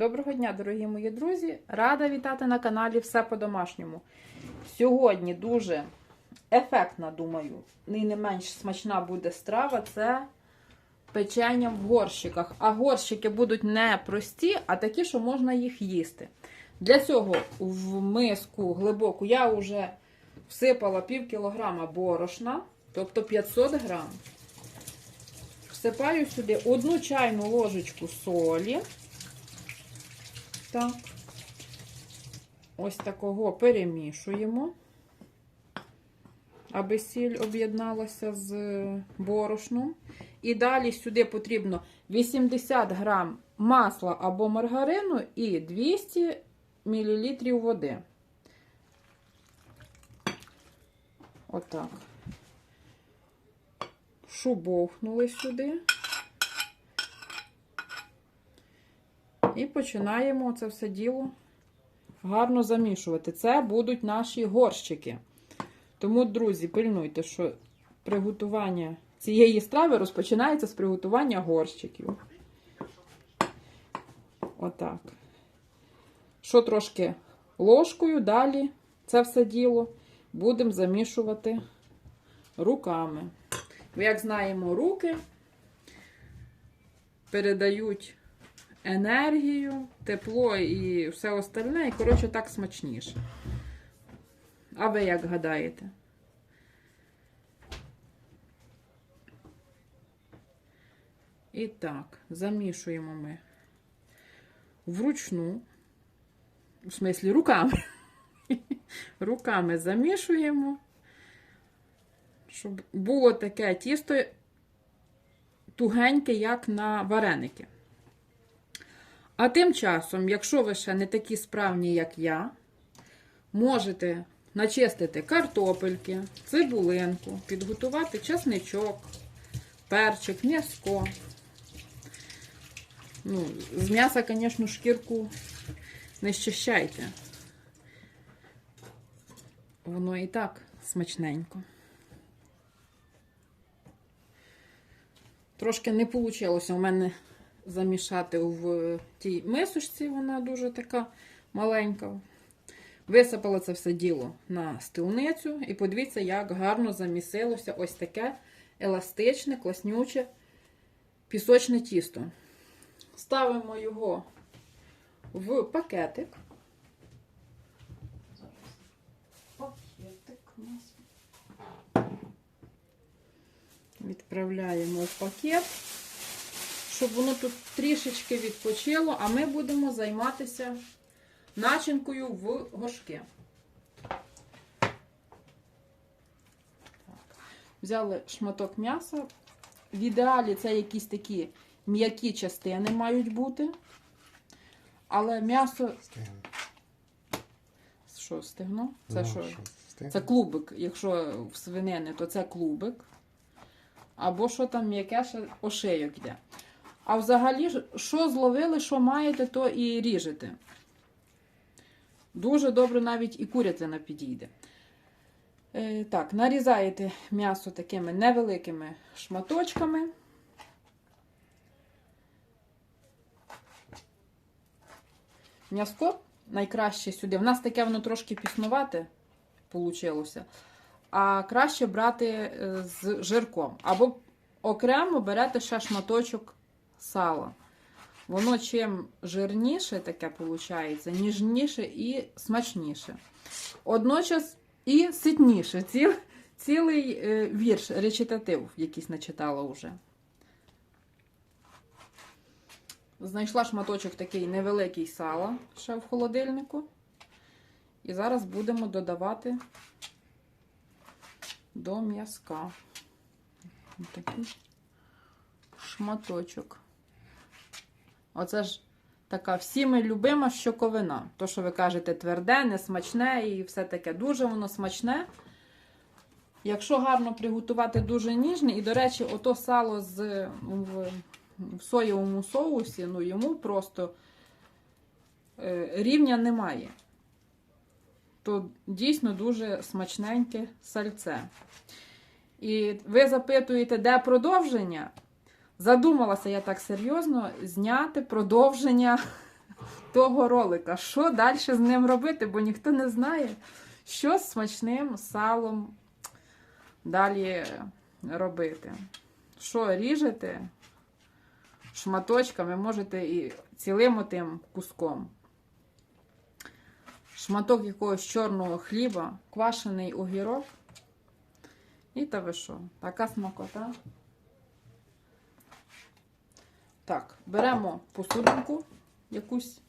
Доброго дня, дорогі мої друзі! Рада вітати на каналі Все по-домашньому. Сьогодні дуже ефектна, думаю, і не менш смачна буде страва це печення в горщиках. А горщики будуть не прості, а такі, що можна їх їсти. Для цього в миску глибоку я вже всипала пів кілограма борошна, тобто 500 грам. Всипаю сюди одну чайну ложечку солі. Так. Ось такого перемішуємо, аби сіль об'єдналася з борошном. І далі сюди потрібно 80 грам масла або маргарину і 200 мл води. Отак. Шубовхнули сюди. І починаємо це все діло гарно замішувати. Це будуть наші горщики. Тому, друзі, пильнуйте, що приготування цієї страви розпочинається з приготування горщиків. Отак. Що трошки ложкою, далі це все діло будемо замішувати руками. Як знаємо, руки передають енергію, тепло і все остальне. І, коротше, так смачніше. А ви як гадаєте? І так, замішуємо ми вручну, в смислі руками. Руками замішуємо, щоб було таке тісто тугеньке, як на вареники. А тим часом, якщо ви ще не такі справні, як я, можете начистити картопельки, цибулинку, підготувати чесничок, перчик, м'яско. Ну, з м'яса, звісно, шкірку не щищайте. Воно і так смачненько. Трошки не вийшло у мене замішати в тій мисочці, вона дуже така маленька. Висипала це все діло на стилницю, і подивіться, як гарно замісилося ось таке еластичне, класнюче пісочне тісто. Ставимо його в пакетик. Пакетик у нас. Відправляємо в пакет щоб воно тут трішечки відпочило, а ми будемо займатися начинкою в горшки. Взяли шматок м'яса. В ідеалі це якісь такі м'які частини мають бути. Але м'ясо. Що, стегно? Це Ну, що? Це клубик. Якщо в свинини, то це клубик. Або що там м'яке, ще ошейок йде. А взагалі, що зловили, що маєте, то і ріжете. Дуже добре навіть і курятина підійде. Е, так, нарізаєте м'ясо такими невеликими шматочками. М'яско найкраще сюди. У нас таке воно трошки піснувате вийшло. А краще брати е, з жирком. Або окремо берете ще шматочок сала. Воно чим жирніше таке виходить, ніжніше і смачніше. Одночас і ситніше. Ціл, цілий е, вірш, речитатив якийсь начитала вже. Знайшла шматочок такий невеликий сала ще в холодильнику. І зараз будемо додавати до м'язка. Такий шматочок. Оце ж така всіми любима щоковина. То, що ви кажете, тверде, несмачне і все таке. Дуже воно смачне. Якщо гарно приготувати дуже ніжне, і, до речі, ото сало з, в, в соєвому соусі, ну йому просто е, рівня немає. То дійсно дуже смачненьке сальце. І ви запитуєте, де продовження? Задумалася я так серйозно зняти продовження того ролика. Що далі з ним робити, бо ніхто не знає, що з смачним салом далі робити. Що ріжете шматочками, можете і цілим тим куском. Шматок якогось чорного хліба, квашений огірок. І та ви що? Така смакота. Так, беремо посудинку якусь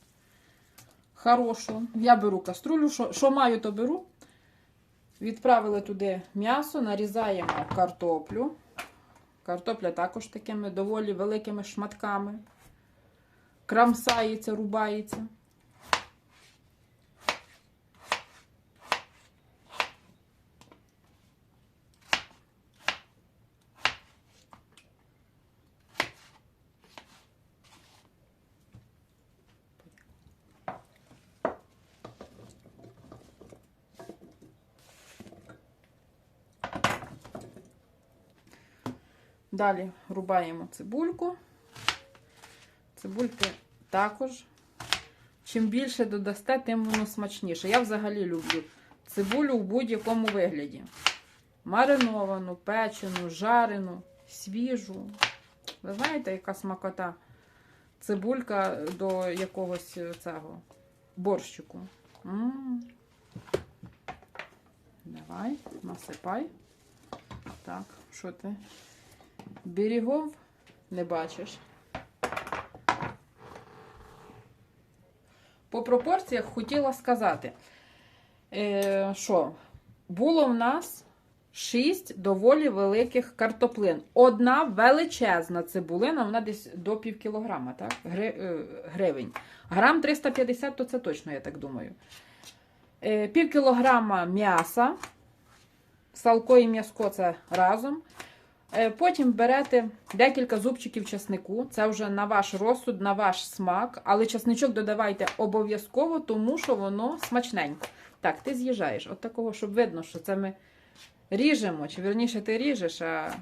хорошу. Я беру каструлю, що, маю, то беру. Відправили туди м'ясо, нарізаємо картоплю. Картопля також такими доволі великими шматками. Крамсається, рубається. Далі рубаємо цибульку. Цибульки також. Чим більше додасте, тим воно смачніше. Я взагалі люблю цибулю в будь-якому вигляді. Мариновану, печену, жарену, свіжу. Ви знаєте, яка смакота? Цибулька до якогось цього борщику. М. Давай, насипай. Так, що ти? Берегов не бачиш. По пропорціях хотіла сказати, е, що було в нас 6 доволі великих картоплин. Одна величезна цибулина, вона десь до пів кілограма, так? Е, гривень. Грам 350, то це точно, я так думаю. Е, пів кілограма м'яса. Салко і м'яско це разом. Е, Потім берете декілька зубчиків часнику. Це вже на ваш розсуд, на ваш смак. Але часничок додавайте обов'язково, тому що воно смачненько. Так, ти з'їжджаєш. От такого, щоб видно, що це ми ріжемо. Чи верніше ти ріжеш, а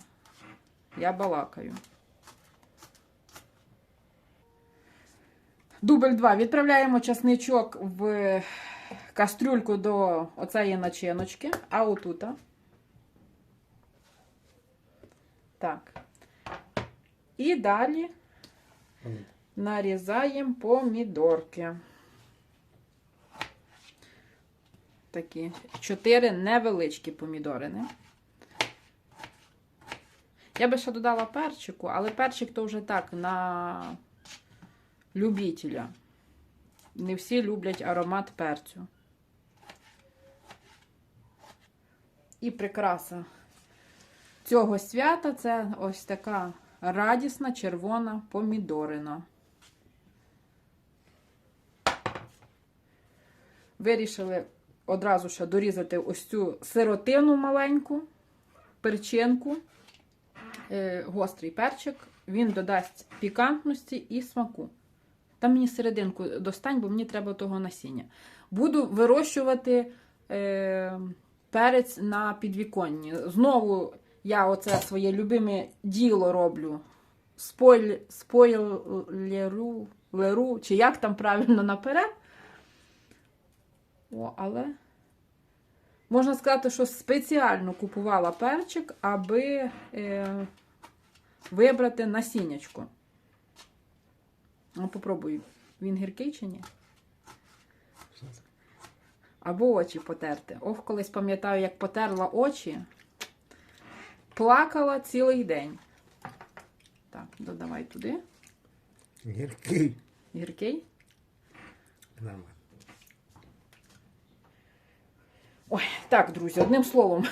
я балакаю. Дубль 2. Відправляємо часничок в кастрюльку до оцеї начиночки, а отута. Так. І далі нарізаємо помідорки. Такі чотири невеличкі помідорини. Я би ще додала перчику, але перчик то вже так на любителя. Не всі люблять аромат перцю. І прикраса цього свята це ось така радісна червона помідорина. Вирішили одразу ще дорізати ось цю сиротину маленьку, перчинку, е, гострий перчик. Він додасть пікантності і смаку. Там мені серединку достань, бо мені треба того насіння. Буду вирощувати е, перець на підвіконні. Знову я оце своє любиме діло роблю. Спойль, спойлеру, леру, чи як там правильно наперед. О, але можна сказати, що спеціально купувала перчик, аби е, вибрати насіннячко. Ну, попробую. Він гіркий чи ні? Або очі потерти. Ох, колись пам'ятаю, як потерла очі. Плакала цілий день. Так, додавай туди. Гіркий. Гіркий. Нормально. Ой, так, друзі, одним словом,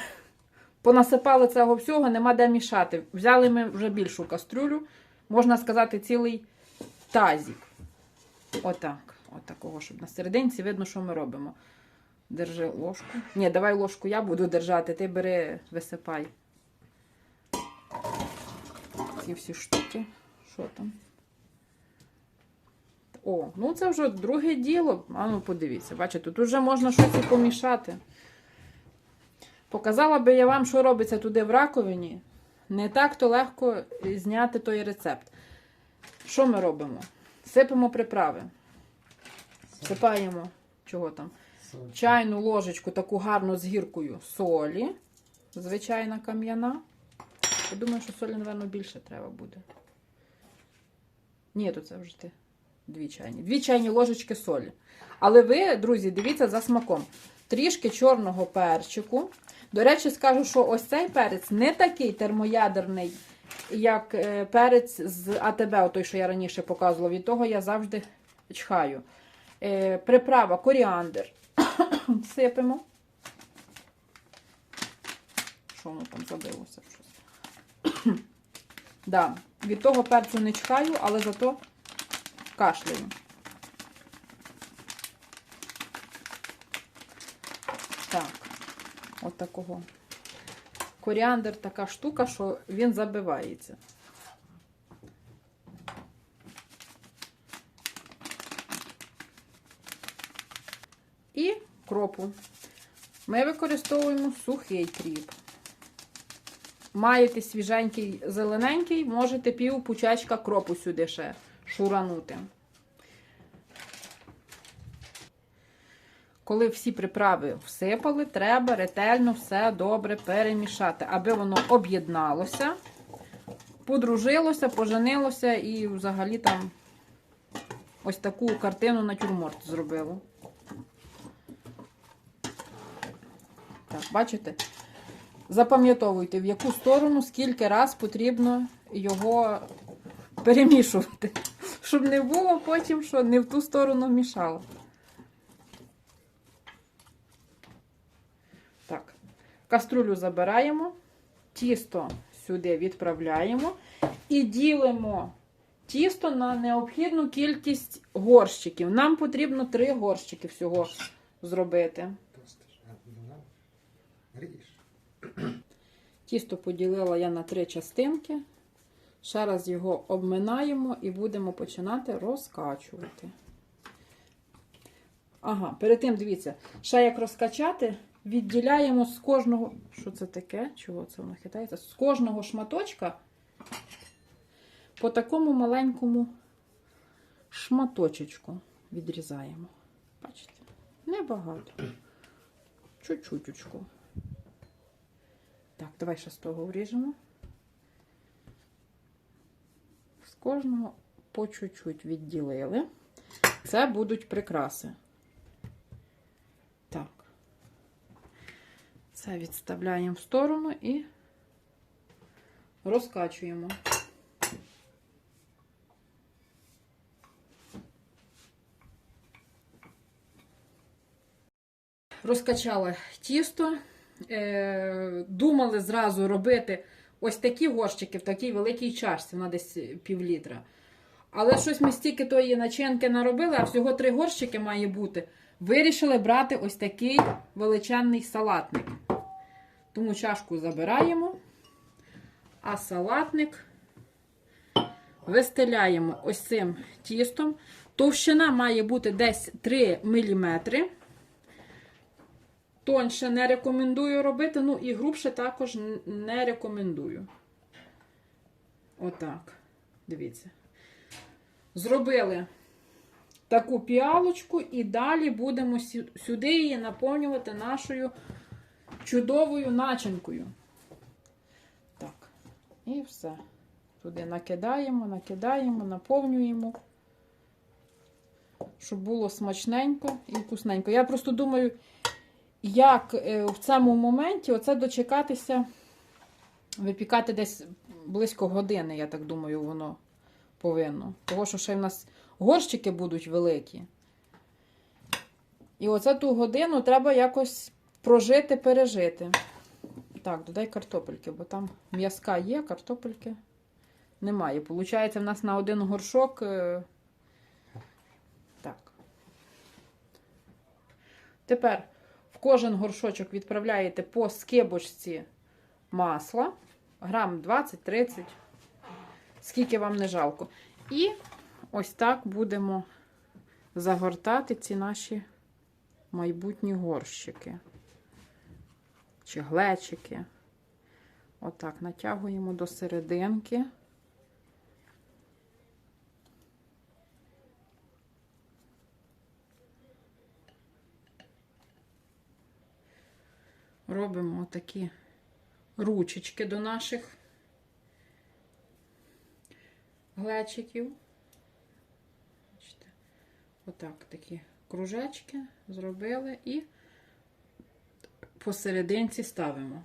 понасипали цього всього, нема де мішати. Взяли ми вже більшу кастрюлю, можна сказати, цілий тазік. Отак. Отакого, щоб на серединці видно, що ми робимо. Держи ложку. Ні, давай ложку я буду держати, ти бери, висипай. Ці всі штуки. Що там? О, ну це вже друге діло. А ну подивіться, бачите, тут вже можна щось і помішати. Показала би я вам, що робиться туди в раковині. Не так то легко зняти той рецепт. Що ми робимо? Сипемо приправи. Всипаємо, чого там? Чайну ложечку таку гарну з гіркою солі. Звичайна кам'яна. Я думаю, що солі, напевно, більше треба буде. Ні, то це вже ти. Дві чайні. Дві чайні ложечки солі. Але ви, друзі, дивіться за смаком. Трішки чорного перчику. До речі, скажу, що ось цей перець не такий термоядерний, як е, перець з АТБ, той, що я раніше показувала. Від того я завжди чхаю. Е, Приправа коріандр. Сипемо. Що воно там забилося? Да. Від того перцю не чекаю, але зато кашляю. Так, от такого. Коріандр така штука, що він забивається. І кропу. Ми використовуємо сухий кріп. Маєте свіженький зелененький, можете пів пучачка кропу сюди ще шуранути. Коли всі приправи всипали, треба ретельно все добре перемішати, аби воно об'єдналося, подружилося, поженилося і взагалі там ось таку картину натюрморт зробило. Так, бачите? Запам'ятовуйте, в яку сторону, скільки раз потрібно його перемішувати. Щоб не було потім, що не в ту сторону мішало. Так, каструлю забираємо, тісто сюди відправляємо і ділимо тісто на необхідну кількість горщиків. Нам потрібно три горщики всього зробити. Ну, ріж. Тісто поділила я на три частинки. Ще раз його обминаємо і будемо починати розкачувати. Ага, перед тим, дивіться, ще як розкачати, відділяємо з кожного. Що це таке? Чого це воно хитається? З кожного шматочка по такому маленькому шматочечку відрізаємо. Бачите? Небагато. Чуть-чуточку. Так, давай ще з того вріжемо. З кожного по чуть-чуть відділили. Це будуть прикраси. Так. Це відставляємо в сторону і розкачуємо. Розкачали тісто. Е, думали зразу робити ось такі горщики в такій великій чашці, вона десь пів літра. Але щось ми стільки тої начинки наробили, а всього три горщики має бути. Вирішили брати ось такий величезний салатник. Тому чашку забираємо, а салатник вистеляємо ось цим тістом. Товщина має бути десь 3 мм. Тоньше не рекомендую робити, ну і грубше також не рекомендую. Отак. Дивіться. Зробили таку піалочку і далі будемо сюди її наповнювати нашою чудовою начинкою. Так. І все. Туди накидаємо, накидаємо, наповнюємо. Щоб було смачненько і вкусненько. Я просто думаю, як е, в цьому моменті оце дочекатися, випікати десь близько години, я так думаю, воно повинно. Тому що ще в нас горщики будуть великі. І оце ту годину треба якось прожити, пережити. Так, додай картопельки, бо там м'язка є, картопельки немає. Получається, в нас на один горшок. е, Так. Тепер кожен горшочок відправляєте по скибочці масла, грам 20-30, скільки вам не жалко. І ось так будемо загортати ці наші майбутні горщики чи глечики. Отак натягуємо до серединки. Робимо такі ручечки до наших глечиків. Отак такі кружечки зробили і посерединці ставимо.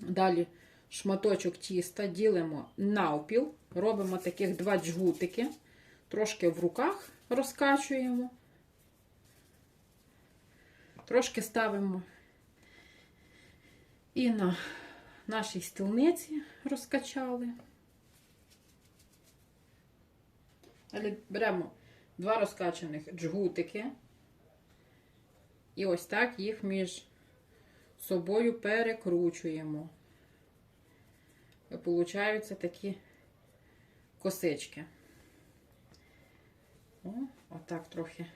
Далі шматочок тіста ділимо навпіл, робимо таких два джгутики, трошки в руках розкачуємо, трошки ставимо і на нашій стілниці розкачали. Далі беремо два розкачаних джгутики. І ось так їх між собою перекручуємо. І Получаються такі косички. О, отак трохи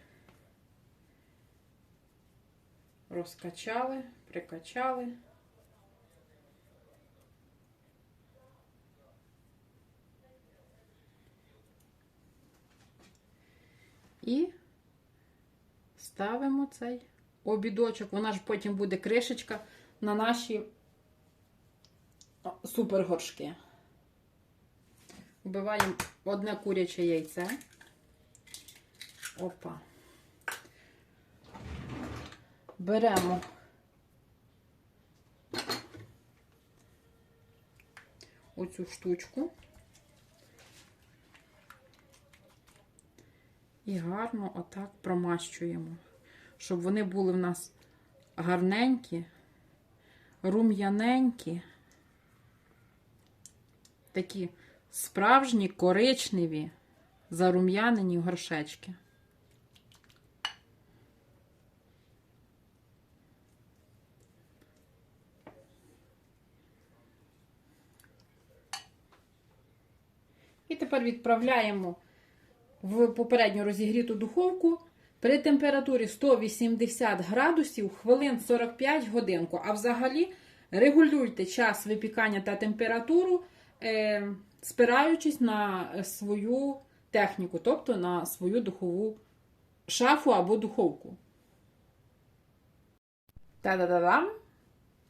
розкачали, прикачали. І ставимо цей обідочок. Вона ж потім буде кришечка на наші супергоршки. Вбиваємо одне куряче яйце. Опа. Беремо оцю штучку. І гарно отак промащуємо, щоб вони були в нас гарненькі, рум'яненькі, такі справжні коричневі, зарум'янені горшечки. І тепер відправляємо в попередньо розігріту духовку при температурі 180 градусів хвилин 45 годинку. А взагалі регулюйте час випікання та температуру, е, спираючись на свою техніку, тобто на свою духову шафу або духовку. Та-да-да-дам!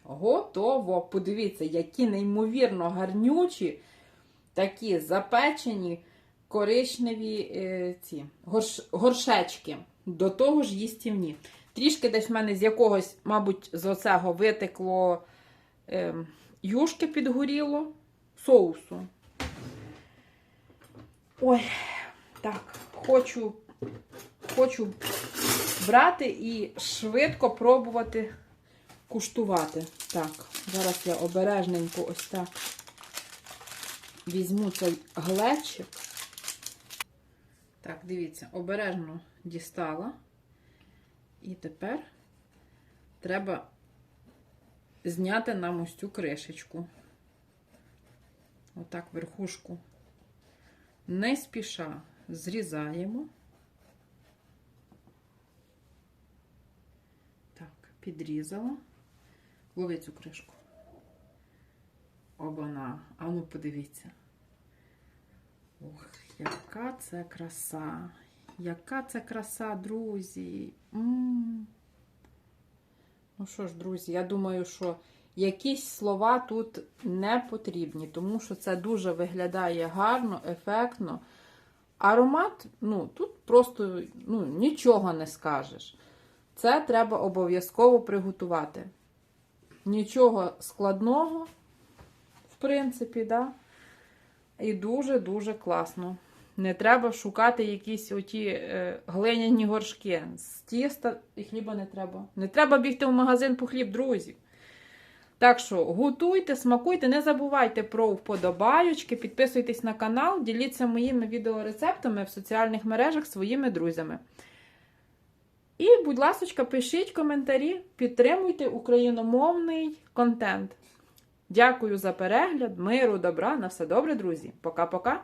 Готово! Подивіться, які неймовірно гарнючі, такі запечені коричневі е, ці горш, горшечки. До того ж їстівні. Трішки десь в мене з якогось, мабуть, з оцього витекло е, юшки підгоріло, соусу. Ой, так, хочу, хочу брати і швидко пробувати куштувати. Так, зараз я обережненько ось так візьму цей глечик. Так, дивіться, обережно дістала. І тепер треба зняти нам ось цю кришечку. Отак верхушку не спіша зрізаємо. Так, підрізала. Лови цю кришку. Обана. А ну подивіться. Ох, яка це краса! Яка це краса, друзі! Ну що ж, друзі, я думаю, що якісь слова тут не потрібні, тому що це дуже виглядає гарно, ефектно. Аромат, ну, тут просто ну, нічого не скажеш. Це треба обов'язково приготувати. Нічого складного, в принципі, да? І дуже-дуже класно. Не треба шукати якісь оті е, глиняні горшки. З тіста і хліба не треба. Не треба бігти в магазин по хліб, друзі. Так що готуйте, смакуйте, не забувайте про вподобайочки, підписуйтесь на канал, діліться моїми відеорецептами в соціальних мережах своїми друзями. І, будь ласка, пишіть коментарі, підтримуйте україномовний контент. Дякую за перегляд, миру, добра. На все добре, друзі. Пока-пока.